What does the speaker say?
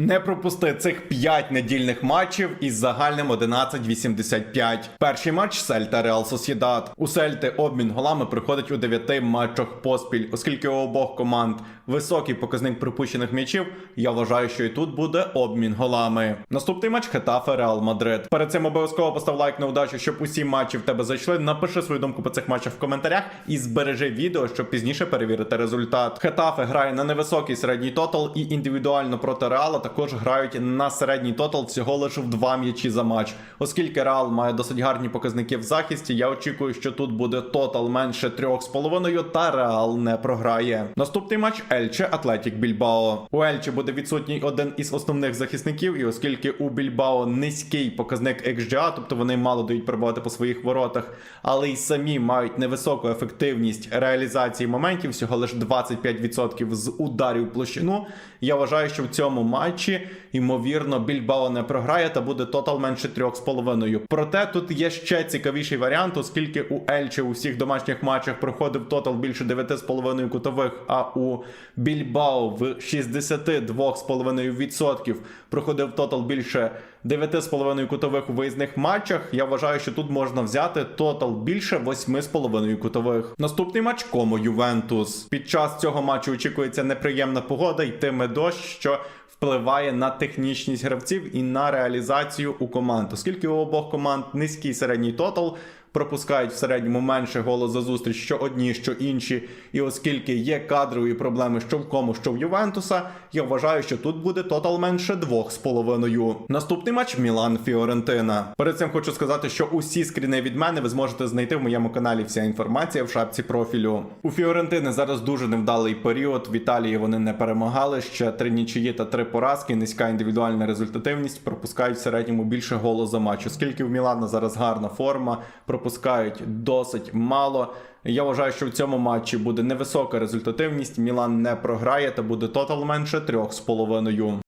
Не пропусти цих 5 недільних матчів із загальним 11-85. Перший матч Сельта Реал Сосєдад. У Сельти обмін голами приходить у 9 матчах поспіль, оскільки у обох команд високий показник пропущених м'ячів. Я вважаю, що і тут буде обмін голами. Наступний матч Хетафе Реал Мадрид. Перед цим обов'язково постав лайк на удачу, щоб усі матчі в тебе зайшли. Напиши свою думку по цих матчах в коментарях і збережи відео, щоб пізніше перевірити результат. Хетафе грає на невисокий середній тотал і індивідуально проти Реала також грають на середній тотал всього лише в два м'ячі за матч. Оскільки Реал має досить гарні показники в захисті, я очікую, що тут буде тотал менше 3,5 та Реал не програє. Наступний матч Ельче Атлетік Більбао. У Ельче буде відсутній один із основних захисників, і оскільки у Більбао низький показник XGA, тобто вони мало дають перебувати по своїх воротах, але й самі мають невисоку ефективність реалізації моментів, всього лише 25% з ударів площину. Я вважаю, що в цьому матчі ймовірно Більбао не програє та буде тотал менше 3,5. Проте тут є ще цікавіший варіант, оскільки у Ельче у всіх домашніх матчах проходив тотал більше 9,5 кутових, а у Більбао в 62,5% проходив тотал більше 9,5 кутових у виїзних матчах. Я вважаю, що тут можна взяти тотал більше 8,5 кутових. Наступний матч Комо Ювентус. Під час цього матчу очікується неприємна погода, йтиме дощ, що впливає на технічність гравців і на реалізацію у команд, оскільки у обох команд низький середній тотал. Пропускають в середньому менше голу за зустріч, що одні, що інші. І оскільки є кадрові проблеми що в кому, що в Ювентуса, я вважаю, що тут буде тотал менше 2,5. Наступний матч Мілан Фіорентина. Перед цим хочу сказати, що усі скріни від мене ви зможете знайти в моєму каналі. Вся інформація в шапці профілю. У Фіорентини зараз дуже невдалий період. В Італії вони не перемагали ще три нічиї та три поразки. Низька індивідуальна результативність пропускають в середньому більше голу за матч, оскільки в Мілана зараз гарна форма пропускають досить мало. Я вважаю, що в цьому матчі буде невисока результативність. Мілан не програє та буде тотал менше 3,5.